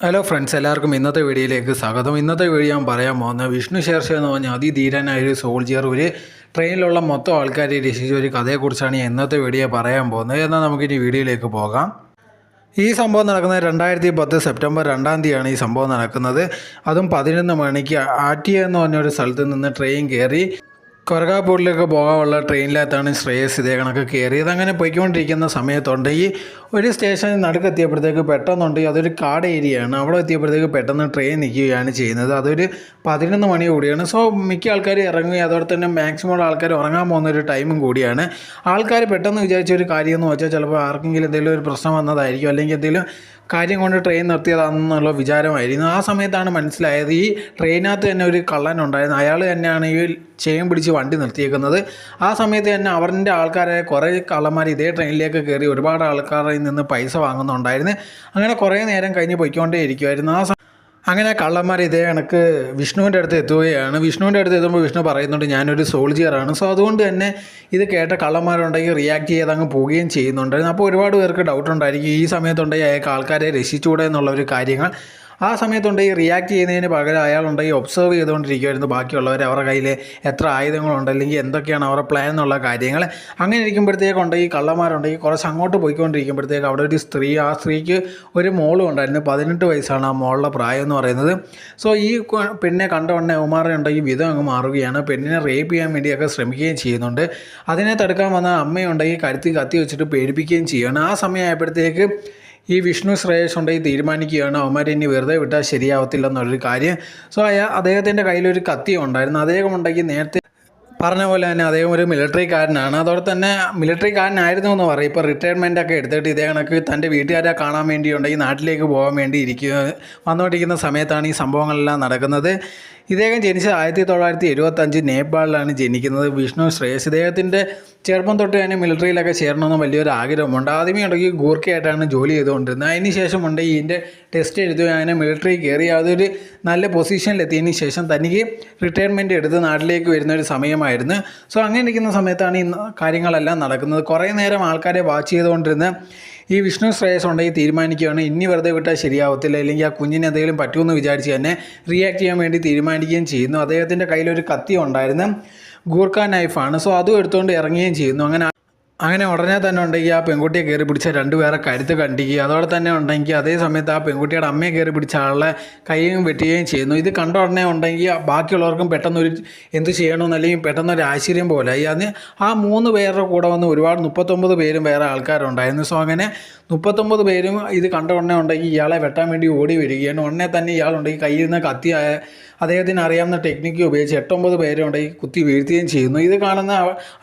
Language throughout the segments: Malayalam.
ഹലോ ഫ്രണ്ട്സ് എല്ലാവർക്കും ഇന്നത്തെ വീഡിയോയിലേക്ക് സ്വാഗതം. ഇന്നത്തെ വീഡിയോ ഞാൻ പറയാൻ പോകുന്നത് വിഷ്ണു ശേർഷ എന്ന് പറഞ്ഞ അതിധീരനായ ഒരു സോൾജിയർ ഒരു ട്രെയിനിലുള്ള മൊത്തം ആൾക്കാരെ രക്ഷിച്ച ഒരു കഥയെക്കുറിച്ചാണ് ഞാൻ ഇന്നത്തെ വീഡിയോ പറയാൻ പോകുന്നത്. എന്നാൽ നമുക്കിനി വീഡിയോയിലേക്ക് പോകാം. ഈ സംഭവം നടക്കുന്നത് രണ്ടായിരത്തി പത്ത് സെപ്റ്റംബർ രണ്ടാം തീയതിയാണ് ഈ സംഭവം നടക്കുന്നത്. അതും പതിനൊന്ന് മണിക്ക് ആറ്റിയ എന്ന് പറഞ്ഞൊരു സ്ഥലത്ത് നിന്ന് ട്രെയിൻ കയറി. കൊരകാപ്പൂരിലേക്ക് പോകാനുള്ള ട്രെയിനിലകത്താണ് ശ്രേയസ് ഇതേ കണക്ക് കയറിയത്. അങ്ങനെ പോയിക്കൊണ്ടിരിക്കുന്ന സമയത്തുണ്ട്. ഈ ഒരു സ്റ്റേഷനിൽ നടുക്കെത്തിയപ്പോഴത്തേക്ക് പെട്ടെന്നുണ്ട്. അതൊരു കാട് ഏരിയ ആണ് അവിടെ എത്തിയപ്പോഴത്തേക്ക് പെട്ടെന്ന് ട്രെയിൻ നിൽക്കുകയാണ് ചെയ്യുന്നത്. അതൊരു പതിനൊന്ന് മണി കൂടിയാണ്. സോ മിക്ക ആൾക്കാർ ഇറങ്ങി അതോടെ തന്നെ മാക്സിമം ആൾക്കാർ ഉറങ്ങാൻ പോകുന്ന ഒരു ടൈമും കൂടിയാണ്. ആൾക്കാർ പെട്ടെന്ന് വിചാരിച്ച ഒരു കാര്യം എന്ന് വെച്ചാൽ ചിലപ്പോൾ ആർക്കെങ്കിലും എന്തെങ്കിലും ഒരു പ്രശ്നം വന്നതായിരിക്കും. അല്ലെങ്കിൽ എന്തെങ്കിലും കാര്യം കൊണ്ട് ട്രെയിൻ നിർത്തിയതാണെന്നുള്ള വിചാരമായിരുന്നു. ആ സമയത്താണ് മനസ്സിലായത് ഈ ട്രെയിനകത്ത് തന്നെ ഒരു കള്ളൻ ഉണ്ടായിരുന്നു. അയാൾ തന്നെയാണ് ഈ ചെയിൻ പിടിച്ച് വണ്ടി നിർത്തിയേക്കുന്നത്. ആ സമയത്ത് തന്നെ അവരുടെ ആൾക്കാരെ കുറേ കള്ളന്മാർ ഇതേ ട്രെയിനിലേക്ക് കയറി ഒരുപാട് ആൾക്കാരിൽ നിന്ന് പൈസ വാങ്ങുന്നുണ്ടായിരുന്നു. അങ്ങനെ കുറേ നേരം കഴിഞ്ഞ് പൊയ്ക്കൊണ്ടേ ഇരിക്കുമായിരുന്നു ആ അങ്ങനെ കള്ളന്മാർ ഇതേ കണക്ക് വിഷ്ണുവിന്റെ അടുത്ത് എത്തുകയാണ്. വിഷ്ണുവിന്റെ അടുത്ത് എത്തുമ്പോൾ വിഷ്ണു പറയുന്നുണ്ട് ഞാനൊരു സോൾജിയറാണ്. സോ അതുകൊണ്ട് തന്നെ ഇത് കേട്ട കള്ളന്മാരുണ്ടെങ്കിൽ റിയാക്ട് ചെയ്ത് അങ്ങ് പോവുകയും ചെയ്യുന്നുണ്ടായിരുന്നു. അപ്പോൾ ഒരുപാട് പേർക്ക് ഡൗട്ട് ഉണ്ടായിരിക്കും. ഈ സമയത്തുണ്ടെങ്കിൽ അയാൾക്ക് ആൾക്കാരെ രക്ഷിച്ചുകൂടെ എന്നുള്ള ഒരു കാര്യങ്ങൾ ആ സമയത്തുണ്ടെങ്കിൽ റിയാക്ട് ചെയ്യുന്നതിന് പകരം അയാളുണ്ടെങ്കിൽ ഒബ്സർവ് ചെയ്തുകൊണ്ടിരിക്കുമായിരുന്നു ബാക്കിയുള്ളവർ അവരുടെ കയ്യിൽ എത്ര ആയുധങ്ങളുണ്ട് അല്ലെങ്കിൽ എന്തൊക്കെയാണ് അവരുടെ പ്ലാൻ എന്നുള്ള കാര്യങ്ങൾ. അങ്ങനെ ഇരിക്കുമ്പോഴത്തേക്കുണ്ടെങ്കിൽ കള്ളന്മാരുണ്ടെങ്കിൽ കുറച്ച് അങ്ങോട്ട് പോയിക്കൊണ്ടിരിക്കുമ്പോഴത്തേക്ക് അവിടെ ഒരു സ്ത്രീ ആ സ്ത്രീക്ക് ഒരു മോളും ഉണ്ടായിരുന്നു. പതിനെട്ട് വയസ്സാണ് ആ മോളുടെ പ്രായം എന്ന് പറയുന്നത്. സോ ഈ പെണ്ണിനെ കണ്ട ഉടനെ ഉമാറെ ഉണ്ടെങ്കിൽ വിധം അങ്ങ് മാറുകയാണ്. പെണ്ണിനെ റേപ്പ് ചെയ്യാൻ വേണ്ടിയൊക്കെ ശ്രമിക്കുകയും ചെയ്യുന്നുണ്ട്. അതിനെ തടുക്കാൻ വന്ന അമ്മയുണ്ടെങ്കിൽ കരുത്തി കത്തി വെച്ചിട്ട് പേടിപ്പിക്കുകയും ചെയ്യുകയാണ്. ആ സമയമായപ്പോഴത്തേക്ക് ഈ വിഷ്ണു ശ്രേയസ് ഉണ്ടെങ്കിൽ തീരുമാനിക്കുകയാണ്. ഇനി വെറുതെ വിട്ടാൽ എന്നുള്ളൊരു കാര്യം. സോ അയാൾ അദ്ദേഹത്തിന്റെ കയ്യിലൊരു കത്തി ഉണ്ടായിരുന്നു. അദ്ദേഹം ഉണ്ടെങ്കിൽ നേരത്തെ പറഞ്ഞ പോലെ തന്നെ അദ്ദേഹം ഒരു മിലിറ്ററിക്കാരനാണ്. അതോടെ തന്നെ മിലിറ്ററിക്കാരനായിരുന്നു എന്ന് പറയും. ഇപ്പോൾ റിട്ടയർമെന്റ് ഒക്കെ എടുത്തിട്ട് ഇതേ കണക്ക് തന്റെ വീട്ടുകാരെ കാണാൻ വേണ്ടി ഉണ്ടെങ്കിൽ നാട്ടിലേക്ക് പോകാൻ വേണ്ടി ഇരിക്കുക വന്നുകൊണ്ടിരിക്കുന്ന സമയത്താണ് ഈ സംഭവങ്ങളെല്ലാം നടക്കുന്നത്. ഇദ്ദേഹം ജനിച്ചത് ആയിരത്തി തൊള്ളായിരത്തി എഴുപത്തഞ്ച് നേപ്പാളിലാണ് ജനിക്കുന്നത്. വിഷ്ണു ശ്രേയസ് ഇദ്ദേഹത്തിന്റെ ചെറുപ്പം തൊട്ട് തന്നെ മിലിറ്ററിയിലൊക്കെ ചേരണമെന്ന് വലിയൊരു ആഗ്രഹമുണ്ട്. ആദ്യമേ ഉണ്ടെങ്കിൽ ഗൂർക്കയായിട്ടാണ് ജോലി ചെയ്തുകൊണ്ടിരുന്നത്. അതിന് ശേഷം ഉണ്ടെങ്കിൽ ഇതിന്റെ ടെസ്റ്റ് എഴുതുക അങ്ങനെ മിലിറ്ററി കയറി അതൊരു നല്ല പൊസിഷനിലെത്തിയതിന് ശേഷം തനിക്ക് റിട്ടയർമെന്റ് എടുത്ത് നാട്ടിലേക്ക് വരുന്ന ഒരു സമയമായിരുന്നു. സോ അങ്ങനെ ഇരിക്കുന്ന സമയത്താണ് ഈ കാര്യങ്ങളെല്ലാം നടക്കുന്നത്. കുറേ നേരം ആൾക്കാരെ വാച്ച് ചെയ്തുകൊണ്ടിരുന്ന ഈ വിഷ്ണു ശ്രേയസ് ഉണ്ടെങ്കിൽ തീരുമാനിക്കുകയാണ്. ഇനി വെറുതെ വിട്ടാൽ ശരിയാവത്തില്ല. അല്ലെങ്കിൽ ആ കുഞ്ഞിന് എന്തെങ്കിലും പറ്റുമെന്ന് വിചാരിച്ച് തന്നെ റിയാക്ട് ചെയ്യാൻ വേണ്ടി തീരുമാനിക്കുകയും ചെയ്യുന്നു. അദ്ദേഹത്തിന്റെ കയ്യിലൊരു കത്തി ഉണ്ടായിരുന്നു. ഗൂർഖ നൈഫാണ്. സോ അതും എടുത്തുകൊണ്ട് ഇറങ്ങുകയും ചെയ്യുന്നു. അങ്ങനെ അങ്ങനെ ഉടനെ തന്നെ ഉണ്ടെങ്കിൽ ആ പെൺകുട്ടിയെ കയറി പിടിച്ച രണ്ടുപേരെ കരുത്ത് കണ്ടിക്കുക അതോടെ തന്നെ ഉണ്ടെങ്കിൽ അതേ സമയത്ത് ആ പെൺകുട്ടിയുടെ അമ്മയെ കയറി പിടിച്ച ആളെ കൈയും വെട്ടുകയും ചെയ്യുന്നു. ഇത് കണ്ട ഉടനെ ഉണ്ടെങ്കിൽ ബാക്കിയുള്ളവർക്കും പെട്ടെന്നൊരു എന്ത് ചെയ്യണമെന്ന് അല്ലെങ്കിൽ പെട്ടെന്നൊരു ആശ്ചര്യം പോലെ. അതിന് ആ മൂന്ന് പേരുടെ കൂടെ വന്ന് ഒരുപാട് മുപ്പത്തൊമ്പത് പേരും വേറെ ആൾക്കാരുണ്ടായിരുന്നു. സോ അങ്ങനെ മുപ്പത്തൊമ്പത് പേരും ഇത് കണ്ട ഉടനെ ഉണ്ടെങ്കിൽ ഇയാളെ വെട്ടാൻ വേണ്ടി ഓടി വരികയാണ്. ഉടനെ തന്നെ ഇയാളുണ്ടെങ്കിൽ കയ്യിൽ നിന്ന് കത്തി അദ്ദേഹത്തിന് അറിയാവുന്ന ടെക്നിക്ക് ഉപയോഗിച്ച് എട്ടൊമ്പത് പേരുണ്ടെങ്കിൽ കുത്തി വീഴ്ത്തുകയും ചെയ്യുന്നു. ഇത് കാണുന്ന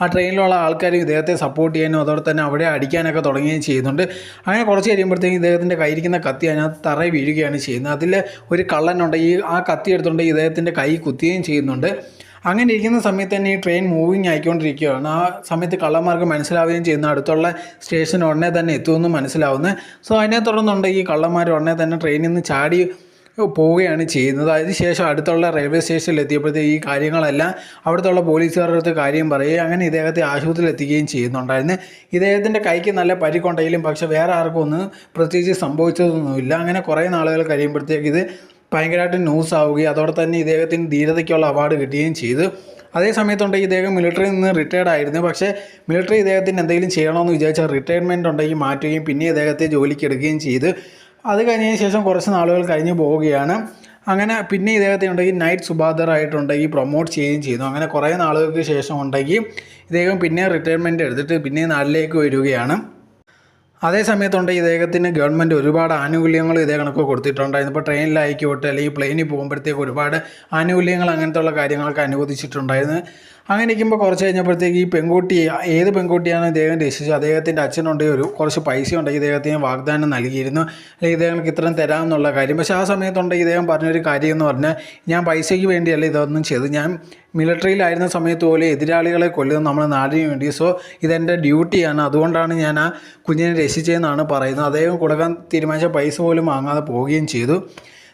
ആ ട്രെയിനിലുള്ള ആൾക്കാരും ഇദ്ദേഹത്തെ സപ്പോർട്ട് ചെയ്യാനും അതോടെ തന്നെ അവിടെ അടിക്കാനൊക്കെ തുടങ്ങുകയും ചെയ്യുന്നുണ്ട്. അങ്ങനെ കുറച്ച് കഴിയുമ്പോഴത്തേക്കും ഇദ്ദേഹത്തിന്റെ കയ്യിരിക്കുന്ന കത്തി അതിനകത്ത് തറ വീഴുകയാണ് ചെയ്യുന്നത്. അതിൽ ഒരു കള്ളനുണ്ട്. ഈ ആ കത്തി എടുത്തുകൊണ്ട് ഇദ്ദേഹത്തിന്റെ കൈ കുത്തുകയും ചെയ്യുന്നുണ്ട്. അങ്ങനെ ഇരിക്കുന്ന സമയത്ത് തന്നെ ഈ ട്രെയിൻ മൂവിങ് ആയിക്കൊണ്ടിരിക്കുകയാണ്. ആ സമയത്ത് കള്ളന്മാർക്ക് മനസ്സിലാവുകയും ചെയ്യുന്ന. അടുത്തുള്ള സ്റ്റേഷൻ ഉടനെ തന്നെ എത്തുമെന്ന് മനസ്സിലാവുന്നത് സോ അതിനെ തുടർന്നുണ്ട് ഈ കള്ളന്മാർ ഉടനെ തന്നെ ട്രെയിനിൽ നിന്ന് ചാടി പോവുകയാണ് ചെയ്യുന്നത്. അതിനുശേഷം അടുത്തുള്ള റെയിൽവേ സ്റ്റേഷനിൽ എത്തിയപ്പോഴത്തേക്ക് ഈ കാര്യങ്ങളെല്ലാം അവിടുത്തെ പോലീസുകാരുടെ അടുത്ത് കാര്യം പറയുകയും അങ്ങനെ ഇദ്ദേഹത്തെ ആശുപത്രിയിൽ എത്തിക്കുകയും ചെയ്യുന്നുണ്ടായിരുന്നു. ഇദ്ദേഹത്തിന്റെ കൈക്ക് നല്ല പരിക്കുണ്ടെങ്കിലും പക്ഷേ വേറെ ആർക്കും ഒന്നും പ്രത്യേകിച്ച് സംഭവിച്ചതൊന്നുമില്ല. അങ്ങനെ കുറേ നാളുകൾ കഴിയുമ്പോഴത്തേക്ക് ഇത് ഭയങ്കരമായിട്ട് ന്യൂസ് ആവുകയും അതോടെ തന്നെ ഇദ്ദേഹത്തിന് ധീരതയ്ക്കുള്ള അവാർഡ് കിട്ടുകയും ചെയ്തു. അതേ സമയത്തുണ്ടെങ്കിൽ ഇദ്ദേഹം മിലിറ്ററിയിൽ നിന്ന് റിട്ടയർഡ് ആയിരുന്നു. പക്ഷേ മിലിറ്ററി ഇദ്ദേഹത്തിന് എന്തെങ്കിലും ചെയ്യണമെന്ന് വിചാരിച്ചാൽ റിട്ടയർമെന്റ് ഉണ്ടെങ്കിൽ മാറ്റുകയും പിന്നെ ഇദ്ദേഹത്തെ ജോലിക്ക് എടുക്കുകയും ചെയ്ത്. അത് കഴിഞ്ഞതിന് ശേഷം കുറച്ച് നാളുകൾ കഴിഞ്ഞ് പോവുകയാണ്. അങ്ങനെ പിന്നെ ഇദ്ദേഹത്തെ ഉണ്ടെങ്കിൽ നൈറ്റ് സുബാദർ ആയിട്ടുണ്ടെങ്കിൽ പ്രൊമോട്ട് ചെയ്യുകയും ചെയ്തു. അങ്ങനെ കുറേ നാളുകൾക്ക് ശേഷം ഉണ്ടെങ്കിൽ ഇദ്ദേഹം പിന്നെ റിട്ടയർമെന്റ് എടുത്തിട്ട് പിന്നെ നാട്ടിലേക്ക് വരികയാണ്. അതേ സമയത്തുണ്ട് ഇദ്ദേഹത്തിന് ഗവൺമെന്റ് ഒരുപാട് ആനുകൂല്യങ്ങൾ ഇതേ കണക്ക് കൊടുത്തിട്ടുണ്ടായിരുന്നു ഇപ്പോൾ ട്രെയിനിലായിക്കോട്ടെ അല്ലെങ്കിൽ പ്ലെയിനിൽ പോകുമ്പോഴത്തേക്ക് ഒരുപാട് ആനുകൂല്യങ്ങൾ അങ്ങനത്തെ ഉള്ള കാര്യങ്ങളൊക്കെ അനുവദിച്ചിട്ടുണ്ടായിരുന്നു. അങ്ങനെ ഇരിക്കുമ്പോൾ കുറച്ച് കഴിഞ്ഞപ്പോഴത്തേക്ക് ഈ പെൺകുട്ടി ഏത് പെൺകുട്ടിയാണ് ഇദ്ദേഹം രക്ഷിച്ചത് അദ്ദേഹത്തിന്റെ അച്ഛനുണ്ട് ഒരു കുറച്ച് പൈസ ഉണ്ടെങ്കിൽ ഇദ്ദേഹത്തിന് വാഗ്ദാനം നൽകിയിരുന്നു. അല്ലെങ്കിൽ ഇദ്ദേഹങ്ങൾക്ക് ഇത്രയും തരാമെന്നുള്ള കാര്യം. പക്ഷേ ആ സമയത്തുണ്ടെങ്കിൽ ഇദ്ദേഹം പറഞ്ഞൊരു കാര്യം എന്ന് പറഞ്ഞാൽ ഞാൻ പൈസയ്ക്ക് വേണ്ടിയല്ല ഇതൊന്നും ചെയ്ത് ഞാൻ മിലിറ്ററിയിലായിരുന്ന സമയത്ത് പോലെ എതിരാളികളെ കൊല്ലുന്നത് നമ്മുടെ നാടിന് വേണ്ടി. സോ ഇതെന്റെ ഡ്യൂട്ടിയാണ്. അതുകൊണ്ടാണ് ഞാൻ ആ കുഞ്ഞിനെ രക്ഷിച്ചതെന്നാണ് പറയുന്നത്. അദ്ദേഹം കൊടുക്കാൻ തീരുമാനിച്ച പൈസ പോലും വാങ്ങാതെ പോവുകയും ചെയ്തു.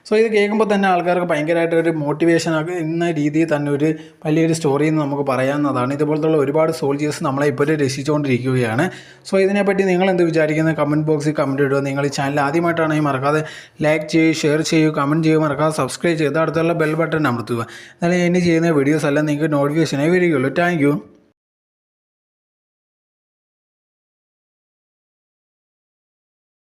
സോ ഇത് കേൾക്കുമ്പോൾ തന്നെ ആൾക്കാർക്ക് ഭയങ്കരമായിട്ട് ഒരു മോട്ടിവേഷൻ എന്ന രീതിയിൽ തന്നെ ഒരു വലിയൊരു സ്റ്റോറി എന്ന് നമുക്ക് പറയാവുന്നതാണ് ഇതുപോലത്തുള്ള ഒരുപാട് സോൾജിയേഴ്സ് നമ്മളെ ഇപ്പോൾ രക്ഷിച്ചുകൊണ്ടിരിക്കുകയാണ്. സോ ഇതിനെപ്പറ്റി നിങ്ങൾ എന്ത് വിചാരിക്കുന്നത് കമന്റ് ബോക്സിൽ കമന്റ് ഇടുക. നിങ്ങൾ ഈ ചാനൽ ആദ്യമായിട്ടാണെങ്കിൽ മറക്കാതെ ലൈക്ക് ചെയ്യൂ ഷെയർ ചെയ്യൂ കമന്റ് ചെയ്യൂ മറക്കാതെ സബ്സ്ക്രൈബ് ചെയ്ത് അടുത്തുള്ള ബെൽ ബട്ടൺ അമർത്തുക. എന്നാലും ഇനി ചെയ്യുന്ന വീഡിയോസ് എല്ലാം നിങ്ങൾക്ക് നോട്ടിഫിക്കേഷനായി വരികയുള്ളൂ. താങ്ക്